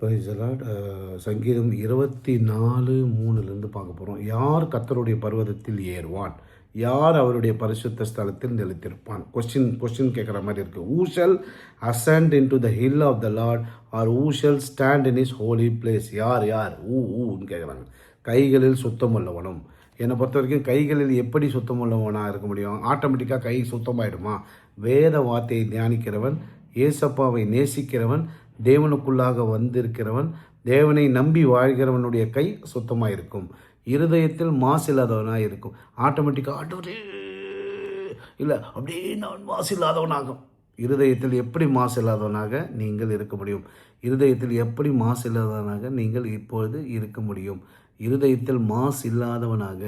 பிரைசலாட் சங்கீதம் இருபத்தி நாலு மூணுலேருந்து பார்க்க போகிறோம் யார் கத்தருடைய பர்வதத்தில் ஏறுவான்? யார் அவருடைய பரிசுத்த ஸ்தலத்தில் நிலைத்திருப்பான்? கொஸ்டின் கொஸ்டின் கேட்குற மாதிரி இருக்குது who shall ascend into the hill of the lord or who shall stand in his holy place யார்? யார் ஊ ஊன்னு கேட்குறாங்க கைகளில் சுத்தம் உள்ளவனும் என்னை பொறுத்த வரைக்கும் கைகளில் எப்படி சுத்தம் உள்ளவனாக இருக்க முடியும்? ஆட்டோமேட்டிக்காக கை சுத்தமாயிடுமா? வேத வார்த்தையை தியானிக்கிறவன் ஏசப்பாவை நேசிக்கிறவன் தேவனுக்குள்ளாக வந்திருக்கிறவன் தேவனை நம்பி வாழ்கிறவனுடைய கை சுத்தமாக இருக்கும் இருதயத்தில் மாசு இல்லாதவனாக இருக்கும். ஆட்டோமேட்டிக்காக ஆட்டோ இல்லை அப்படியே நான் மாசு இல்லாதவனாகும். இருதயத்தில் எப்படி மாசு இல்லாதவனாக நீங்கள் இருக்க முடியும்? இருதயத்தில் எப்படி மாசு இல்லாதவனாக நீங்கள் இப்பொழுது இருக்க முடியும்? இருதயத்தில் மாசு இல்லாதவனாக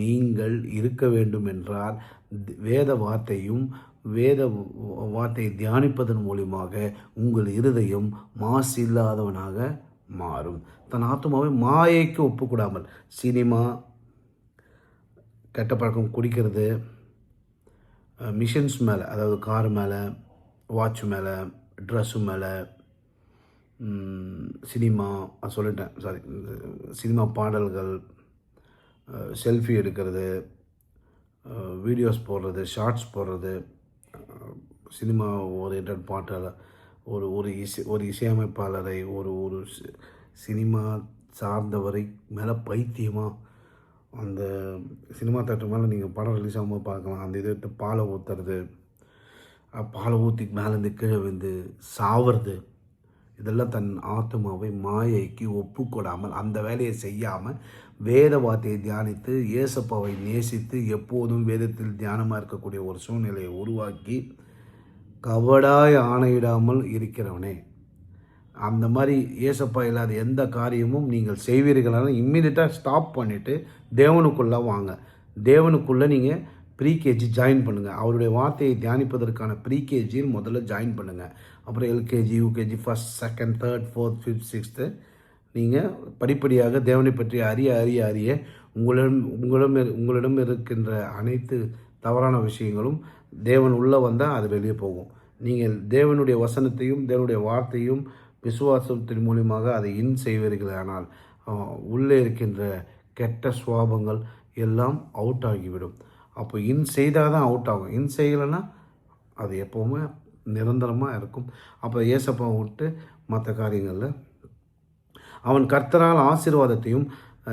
நீங்கள் இருக்க வேண்டும் என்றால் வேத வார்த்தையும் வேத வார்த்தையை தியானிப்பதன் மூலியமாக உங்கள் இருதயம் மாசு இல்லாதவனாக மாறும். தன் ஆத்மாவை மாயைக்கு ஒப்புக்கூடாமல் சினிமா கெட்ட பழக்கம் குடிக்கிறது மிஷின்ஸ் மேலே அதாவது கார் மேலே வாட்ச் மேலே ட்ரெஸ்ஸு மேலே சினிமா அது சொல்லிட்டேன் சாரி சினிமா பாடல்கள் செல்ஃபி எடுக்கிறது வீடியோஸ் போடுறது ஷார்ட்ஸ் போடுறது சினிமா ஓரியன்ட் பாட்டால் ஒரு ஒரு இசை ஒரு இசையமைப்பாளரை ஒரு ஒரு சினிமா சார்ந்தவரை மேலே பைத்தியமாக அந்த சினிமா தேட்டர் மேலே நீங்கள் படம் ரிலீஸ் ஆகும்போது பார்க்கலாம். அந்த இதை பாலை ஊற்றுறது பாலை ஊற்றி மேலேருந்து கீழே வந்து சாவறது. இதெல்லாம் தன் ஆத்மாவை மாயைக்கு ஒப்புக்கொடாமல் அந்த வேலையை செய்யாமல் வேத வார்த்தையை தியானித்து இயேசப்பாவை நேசித்து எப்போதும் வேதத்தில் தியானமாக இருக்கக்கூடிய ஒரு சூழ்நிலையை உருவாக்கி கவடாய் ஆணையிடாமல் இருக்கிறவனே. அந்த மாதிரி ஏசப்பா இல்லாத எந்த காரியமும் நீங்கள் செய்வீர்களான இம்மிடியட்டாக ஸ்டாப் பண்ணிவிட்டு தேவனுக்குள்ளே வாங்க. தேவனுக்குள்ளே நீங்கள் ப்ரீகேஜி ஜாயின் பண்ணுங்கள் அவருடைய வார்த்தையை தியானிப்பதற்கான ப்ரீகேஜியில் முதல்ல ஜாயின் பண்ணுங்கள் அப்புறம் LKG UKG first second third fourth fifth sixth நீங்கள் படிப்படியாக தேவனை பற்றி அறிய அறிய அறிய உங்களிடம் உங்களிடம் உங்களிடம் இருக்கின்ற அனைத்து தவறான விஷயங்களும் தேவன் உள்ளே வந்தால் அது வெளியே போகும். நீங்கள் தேவனுடைய வசனத்தையும் தேவனுடைய வார்த்தையும் விசுவாசத்தின் மூலியமாக அதை இன் செய்வீர்கள். ஆனால் உள்ளே இருக்கின்ற கெட்ட சுவாபங்கள் எல்லாம் அவுட் ஆகிவிடும். அப்போ இன் செய்தால் தான் அவுட் ஆகும். இன் செய்யலைன்னா அது எப்போவுமே நிரந்தரமாக இருக்கும். அப்போ ஏசப்பா விட்டு மற்ற காரியங்களில் அவன் கர்த்தரால் ஆசீர்வாதத்தையும்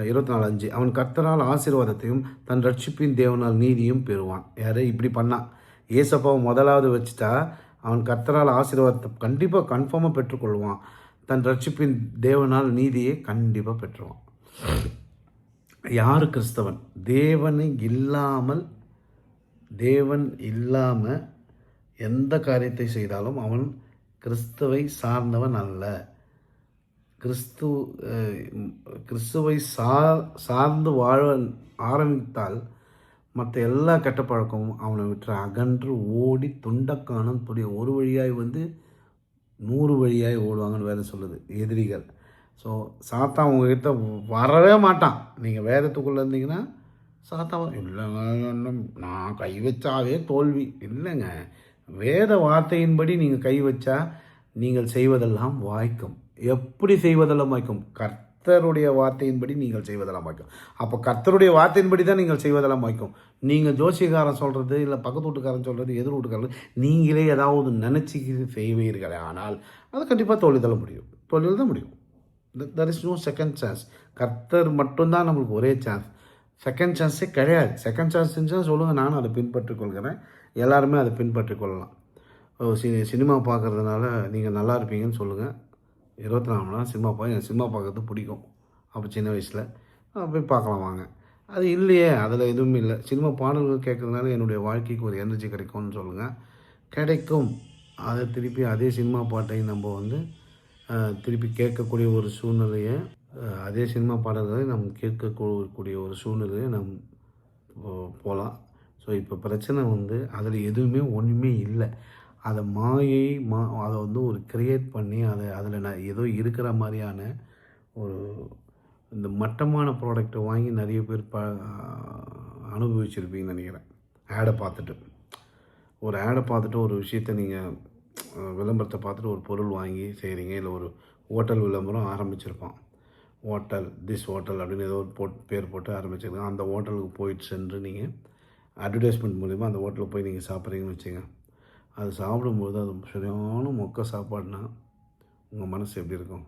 இருபத்தி நாலு அஞ்சு அவன் கர்த்தரால் ஆசீர்வாதத்தையும் தன் ரட்சிப்பின் தேவனால் நீதியும் பெறுவான். யாரு? இப்படி பண்ணான் ஏசப்பாவை முதலாவது வச்சுட்டா அவன் கர்த்தரால் ஆசீர்வாதத்தை கண்டிப்பாக கன்ஃபார்மாக பெற்றுக்கொள்வான். தன் ரட்சிப்பின் தேவனால் நீதியை கண்டிப்பாக பெற்றுவான். யார் கிறிஸ்தவன்? தேவனை இல்லாமல் தேவன் இல்லாமல் எந்த காரியத்தை செய்தாலும் அவன் கிறிஸ்துவை சார்ந்தவன் அல்ல. கிறிஸ்து கிறிஸ்துவை சா சார்ந்து வாழ ஆரம்பித்தால் மற்ற எல்லா கெட்ட பழக்கமும் அவனை விட்டு அகன்று ஓடி துண்டக்கானம் துடைய ஒரு வழியாய் வந்து நூறு வழியாய் ஓடுவாங்கன்னு வேறு சொல்லுது. எதிரிகள். ஸோ சாத்தான் உங்ககிட்ட வரவே மாட்டான். நீங்கள் வேதத்துக்குள்ளே இருந்தீங்கன்னா சாத்தான் இல்லைங்க இன்னும் நான் கை வச்சாவே தோல்வி. இல்லைங்க. வேத வார்த்தையின்படி நீங்கள் கை வச்சா நீங்கள் செய்வதெல்லாம் வாய்க்கும். எப்படி செய்வதெல்லாம் வாய்க்கும்? கர்த்தருடைய வார்த்தையின்படி நீங்கள் செய்வதெல்லாம் வாய்க்கும். அப்போ கர்த்தருடைய வார்த்தையின்படி தான் நீங்கள் செய்வதெல்லாம் வாய்க்கும். நீங்கள் ஜோசியக்காரன் சொல்கிறது இல்லை பக்கத்து வீட்டுக்காரன் சொல்கிறது எதிர் வீட்டுக்காரன் நீங்களே ஏதாவது நினச்சி செய்வீர்களே. ஆனால் அது கண்டிப்பாக தோல்வி தள்ள முடியும். தோல்வியில் தான் முடியும். There is no second chance கர்த்தர் மட்டும்தான் நம்மளுக்கு ஒரே சான்ஸ் செகண்ட் சான்ஸே கிடையாது. செகண்ட் சான்ஸ் இருந்துச்சுன்னா சொல்லுங்கள் நானும் அதை பின்பற்றிக் கொள்கிறேன் எல்லாருமே அதை பின்பற்றிக் கொள்ளலாம் ஓ, சி சினிமா பார்க்குறதுனால நீங்கள் நல்லா இருப்பீங்கன்னு சொல்லுங்கள் இருபத்தி நாலு மணி நேரம் சினிமா பார்க்க எனக்கு சினிமா பார்க்கறது பிடிக்கும். அப்போ சின்ன வயசில். போய் பார்க்கலாம் வாங்க. அது இல்லையே அதில் எதுவும் இல்லை. சினிமா பாடல்கள் கேட்குறதுனால என்னுடைய வாழ்க்கைக்கு ஒரு எனர்ஜி கிடைக்கும்னு சொல்லுங்கள் கிடைக்கும். அதை திருப்பி அதே சினிமா பாட்டை நம்ம வந்து திருப்பி கேட்கக்கூடிய ஒரு சூழ்நிலையை அதே சினிமா பாடல்களை நாம் கேட்கக்கூடிய ஒரு சூழ்நிலையை நம் போகலாம் ஸோ இப்போ பிரச்சனை வந்து அதில் எதுவுமே ஒன்றுமே இல்லை. அதை மாயை மா அதை வந்து ஒரு கிரியேட் பண்ணி அதை அதில் நான் ஏதோ இருக்கிற மாதிரியான ஒரு இந்த மட்டமான ப்ராடக்ட்டை வாங்கி நிறைய பேர் ப அனுபவிச்சிருப்பீங்கன்னு நினைக்கிறேன். ஆடை பார்த்துட்டு. ஒரு ஆடை பார்த்துட்டு ஒரு விஷயத்தை நீங்கள் விளம்பரத்தை பார்த்துட்டு ஒரு பொருள் வாங்கி செய்கிறீங்க இல்லை ஒரு ஹோட்டல் விளம்பரம் ஆரம்பிச்சிருப்பான். ஹோட்டல் திஸ் ஹோட்டல் அப்படின்னு ஏதோ ஒரு போட் பேர் போட்டு ஆரம்பிச்சிருக்கோம் அந்த ஹோட்டலுக்கு போயிட்டு சென்று நீங்கள் அட்வர்டைஸ்மெண்ட் மூலிமா அந்த ஹோட்டலுக்கு போய் நீங்கள் சாப்பிட்றீங்கன்னு வச்சுங்க அது சாப்பிடும்போது அது சரியான மொக்க சாப்பாடுனா உங்கள் மனசு எப்படி இருக்கும்?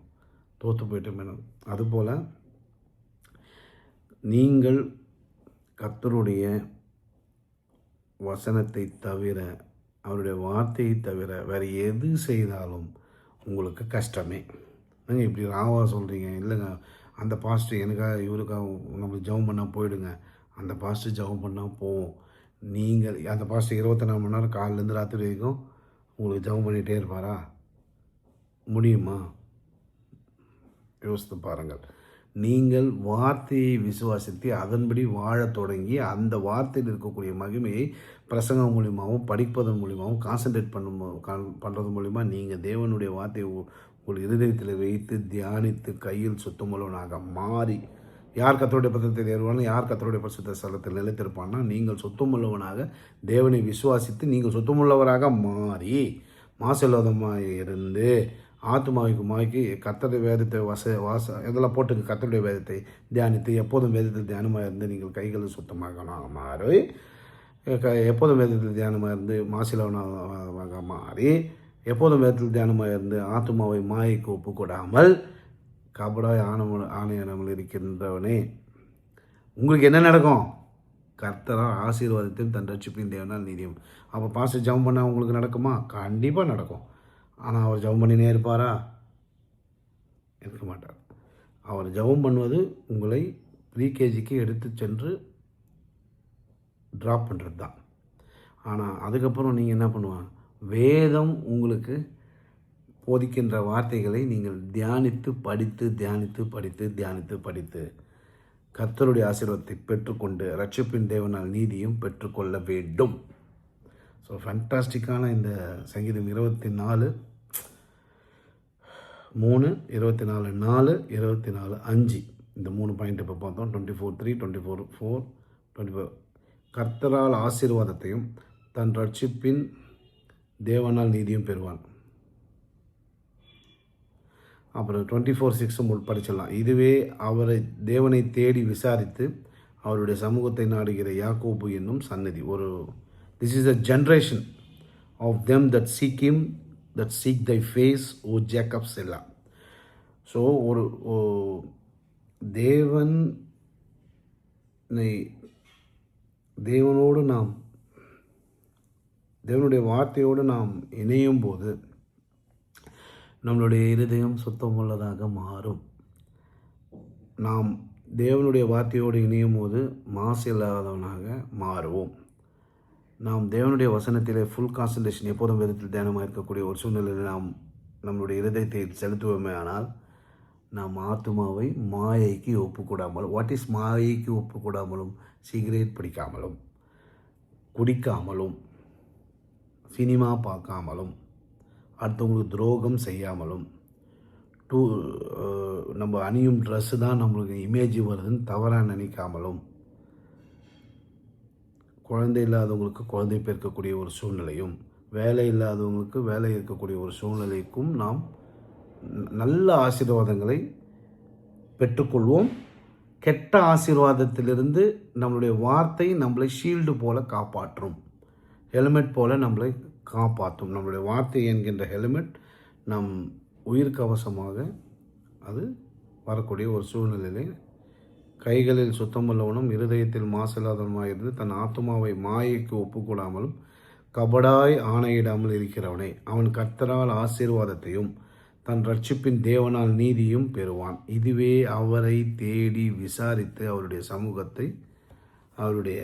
தோற்று போயிட்டு மேடம் அதுபோல் நீங்கள் கத்தருடைய வசனத்தை தவிர அவருடைய வார்த்தையை தவிர வேறு எது செய்தாலும் உங்களுக்கு கஷ்டமே. நீங்கள் இப்படி ராவா சொல்கிறீங்க இல்லைங்க அந்த பாஸ்ட்டு எனக்காக இவருக்காக நம்ம ஜெபம் பண்ணால் போயிடுங்க. அந்த பாஸ்ட்டு ஜெபம் பண்ணால் போவோம். நீங்கள் அந்த பாஸ்ட்டு இருபத்தி நாலு மணி நேரம் காலிலேருந்து ராத்திரி வரைக்கும் உங்களுக்கு ஜெபம் பண்ணிகிட்டே இருப்பாரா? முடியுமா? யோசித்து பாருங்கள். நீங்கள் வார்த்தையை விசுவாசித்து அதன்படி வாழத் தொடங்கி அந்த வார்த்தையில் இருக்கக்கூடிய மகிமையை பிரசங்கம் மூலியமாகவும் படிப்பதன் மூலியமாகவும் கான்சன்ட்ரேட் பண்ணும் பண்ணுறது மூலிமா நீங்கள் தேவனுடைய வார்த்தையை உங்கள் இருதயத்தில் வைத்து தியானித்து கையில் சுத்தமுள்ளவனாக மாறி யார் கத்தருடைய பத்திரத்தை தேர்வானோ யார் கத்தருடைய பரிசுத்த ஸ்தலத்தில் நிலைத்திருப்பான்னா நீங்கள் சுத்தமுள்ளவனாக தேவனை விசுவாசித்து நீங்கள் சுத்தமுள்ளவராக மாறி மாசில்லாதமாக இருந்து ஆத்மாவுக்கு மாய்க்கு கத்தருடைய வேதத்தை வச வாச இதெல்லாம் போட்டுக்கு கத்தருடைய வேதத்தை தியானித்து எப்போதும் வேதத்தில் தியானமாக இருந்து நீங்கள் கைகளை சுத்தமாக மாறி க- எப்போதும் வேதத்தில் தியானமாக இருந்து மாசிலவனாக மாறி எப்போதும் வேதத்தில் தியானமாக இருந்து ஆத்மாவை மாயைக்கு ஒப்புக்கூடாமல் கபடாய் ஆணவ ஆணையானமல் இருக்கின்றவனே. உங்களுக்கு என்ன நடக்கும்? கர்த்தரால் ஆசீர்வாதத்தையும் தன் ரட்சிப்பையும் தேவனால் நீதியும். அப்போ பாஸ்டர் ஜெபம் பண்ணால் உங்களுக்கு நடக்குமா? கண்டிப்பாக நடக்கும். ஆனால் அவர் ஜெபம் பண்ணினே இருப்பாரா? இருக்க மாட்டார். அவர் ஜெபம் பண்ணுவது உங்களை ப்ரீகேஜிக்கு எடுத்து சென்று ட்ராப் பண்ணுறது தான். ஆனால் அதுக்கப்புறம் நீங்கள் என்ன பண்ணுவாங்க வேதம் உங்களுக்கு போதிக்கின்ற வார்த்தைகளை நீங்கள் தியானித்து படித்து தியானித்து படித்து தியானித்து படித்து கர்த்தருடைய ஆசீர்வாதத்தை பெற்றுக்கொண்டு ரட்சிப்பின் தேவனால் நீதியும் பெற்றுக்கொள்ள வேண்டும். ஸோ ஃபண்டாஸ்டிக்கான இந்த சங்கீதம் இருபத்தி நாலு மூணு இருபத்தி நாலு நாலு இருபத்தி நாலு அஞ்சு. இந்த மூணு பாயிண்ட் இப்போ பார்த்தோம்? Twenty four three twenty four four twenty four கர்த்தரால் ஆசீர்வாதத்தையும் தன் ரட்சிப்பின் தேவனால் நீதியும் பெறுவான். அப்புறம் டுவெண்ட்டி ஃபோர் சிக்ஸும் படிச்சிடலாம். இதுவே அவரை தேவனை தேடி விசாரித்து அவருடைய சமூகத்தை நாடுகிற யாக்கோபு என்னும் சன்னதி ஒரு this is a generation of them that seek him that seek thy face O Jacob selah so ஒரு ஓ- தேவனை தேவனோடு நாம் தேவனுடைய வார்த்தையோடு நாம் இணையும் போது நம்மளுடைய இருதயம் சுத்தம் உள்ளதாக மாறும். நாம் தேவனுடைய வார்த்தையோடு இணையும் போது மாசு இல்லாதவனாக மாறுவோம். நாம் தேவனுடைய வசனத்திலே ஃபுல் கான்சன்ட்ரேஷன் எப்போதும் விதத்தில் தியானமாக இருக்கக்கூடிய ஒரு சூழ்நிலையில் நாம் நம்மளுடைய இருதயத்தை செலுத்துவோமே ஆனால் நாம் ஆத்மாவை மாயைக்கு ஒப்புக்கூடாமல் வாட் இஸ் மாயைக்கு ஒப்புக்கூடாமலும் சிகரெட் பிடிக்காமலும் குடிக்காமலும் சினிமா பார்க்காமலும் அடுத்தவங்களுக்கு துரோகம் செய்யாமலும் டூ நம்ம அணியும் ட்ரெஸ்ஸு தான் நம்மளுக்கு இமேஜ் வருதுன்னு தவறாக நினைக்காமலும் குழந்தை இல்லாதவங்களுக்கு குழந்தை பிறக்கக்கூடிய ஒரு சூழ்நிலையும் வேலை இல்லாதவங்களுக்கு வேலை இருக்கக்கூடிய ஒரு சூழ்நிலைக்கும் நாம் நல்ல ஆசீர்வாதங்களை பெற்றுக்கொள்வோம். கெட்ட ஆசீர்வாதத்திலிருந்து நம்மளுடைய வார்த்தை நம்மளை ஷீல்டு போல காப்பாற்றும். ஹெல்மெட் போல நம்மளை காப்பாற்றும். நம்மளுடைய வார்த்தை என்கின்ற ஹெல்மெட் நம் உயிர் கவசமாக அது வரக்கூடிய ஒரு சூழ்நிலையிலே கைகளில் சுத்தமுள்ளவனும் இருதயத்தில் மாசில்லாதவனுமாக இருந்து தன் ஆத்துமாவை மாயைக்கு ஒப்புக்கூடாமலும் கபடாய் ஆணையிடாமல் இருக்கிறவனே அவன் கர்த்தரால் ஆசீர்வாதத்தையும் தன் ரட்சிப்பின் தேவனால் நீதியும் பெறுவான். இதுவே அவரை தேடி விசாரித்து அவருடைய சமூகத்தை அவருடைய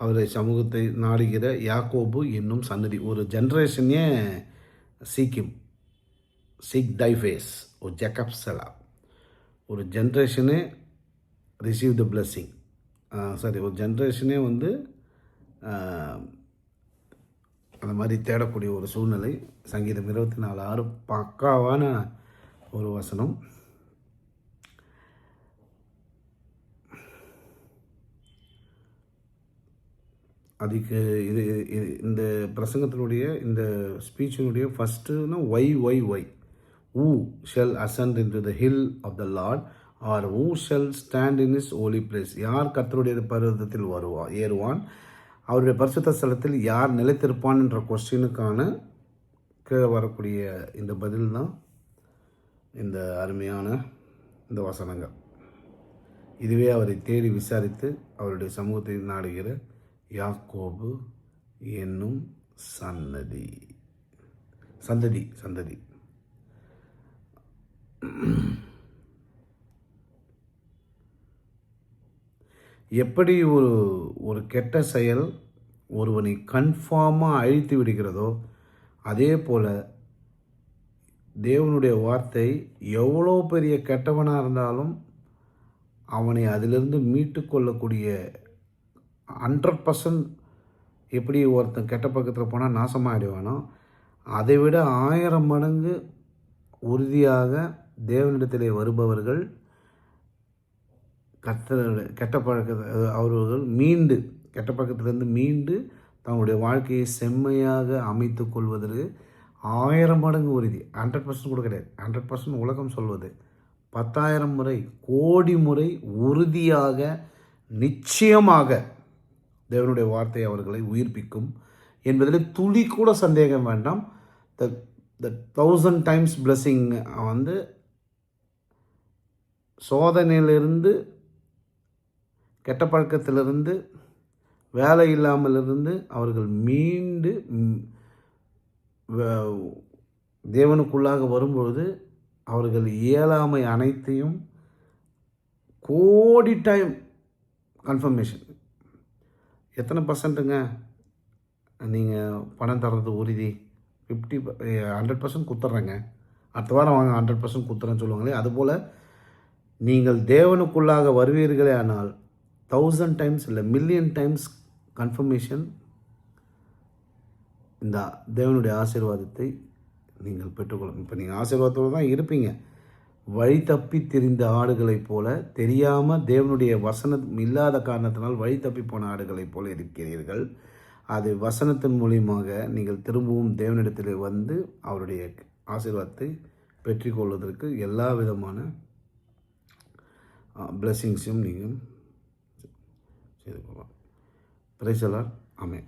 அவரை சமூகத்தை நாடுகிற யாக்கோபு என்னும் சன்னதி ஒரு ஜென்ரேஷனே சீக்கிம் சீக் டைஃபேஸ் ஒரு ஜெக்கப் செலா. ஒரு ஜென்ரேஷனே ரிசீவ் த பிளஸ்ஸிங் சாரி ஒரு ஜென்ரேஷனே வந்து அந்த மாதிரி தேடக்கூடிய ஒரு சூழ்நிலை சங்கீதம் இருபத்தி நாலு ஆறு பக்காவான ஒரு வசனம். அதுக்கு இது இந்த பிரசங்கத்தினுடைய இந்த ஸ்பீச்சினுடைய ஃபஸ்ட்டுனா why why why who shall ascend into the hill of the Lord or who shall stand in his holy place. யார் கத்தருடைய பருவத்தில் வருவா ஏறுவான்? அவருடைய பரிசுத்த ஸ்தலத்தில் யார் நிலைத்திருப்பான் என்ற கொஸ்டினுக்கான கீழே வரக்கூடிய இந்த பதில் தான் இந்த அருமையான இந்த வசனங்கள். இதுவே அவரை தேடி விசாரித்து அவருடைய சமூகத்தை நாடுகிற யாக்கோபு என்னும் சன்னதி சந்ததி சந்ததி. எப்படி ஒரு ஒரு கெட்ட செயல் ஒருவனை கன்ஃபார்மாக அழித்து விடுகிறதோ அதே போல் தேவனுடைய வார்த்தை எவ்வளோ பெரிய கெட்டவனாக இருந்தாலும் அவனை அதிலிருந்து மீட்டு கொள்ளக்கூடிய ஹண்ட்ரட் பர்சன்ட் எப்படி ஒருத்தன் கெட்ட பக்கத்தில் போனால் நாசமாகிடுவானோ அதை விட ஆயிரம் மடங்கு உறுதியாக தேவனிடத்திலே வருபவர்கள் கத்தரோட கெட்ட பழக்கத்தை அவர்கள் மீண்டு கெட்ட பழக்கத்திலிருந்து மீண்டு தங்களுடைய வாழ்க்கையை செம்மையாக அமைத்து கொள்வதற்கு ஆயிரம் மடங்கு உறுதி. ஹண்ட்ரட் பர்சன்ட் கூட கிடையாது. ஹண்ட்ரட் பர்சன்ட் உலகம் சொல்வது பத்தாயிரம் முறை கோடி முறை உறுதியாக நிச்சயமாக தேவனுடைய வார்த்தை அவர்களை உயிர்ப்பிக்கும் என்பதில் துளி கூட சந்தேகம் வேண்டாம். The the thousand times blessing வந்து சோதனையிலிருந்து கெட்ட பழக்கத்திலிருந்து வேலை இல்லாமல் இருந்து அவர்கள் மீண்டு வ- தேவனுக்குள்ளாக வரும்பொழுது அவர்கள் இயலாமை அனைத்தையும் கோடி டைம் கன்ஃபர்மேஷன். எத்தனை பர்சன்ட்டுங்க? நீங்கள் பணம் தர்றது உறுதி. ஃபிஃப்டி ஹண்ட்ரட் பர்சன்ட் கொடுத்துட்றேங்க அடுத்த வாரம் வாங்க ஹண்ட்ரட் பர்சன்ட் கொடுத்துறேன்னு சொல்லுவாங்களே அதுபோல் நீங்கள் தேவனுக்குள்ளாக வருவீர்களே ஆனால் தௌசண்ட் டைம்ஸ் இல்லை மில்லியன் டைம்ஸ் கன்ஃபர்மேஷன் இந்த தேவனுடைய ஆசீர்வாதத்தை நீங்கள் பெற்றுக்கொள்ளும் இப்போ நீங்கள் ஆசீர்வாதத்தோடு தான் இருப்பீங்க. வழி தப்பி திரிந்த ஆடுகளைப் போல தெரியாமல் தேவனுடைய வசனம் இல்லாத காரணத்தினால் வழி தப்பி போன ஆடுகளைப் போல இருக்கிறீர்கள். அது வசனத்தின் மூலியமாக நீங்கள் திரும்பவும் தேவனிடத்தில் வந்து அவருடைய ஆசீர்வாதத்தை பெற்றுக்கொள்வதற்கு எல்லா விதமான பிளெஸ்ஸிங்ஸையும் நீங்கள் Para el Salal, Amén.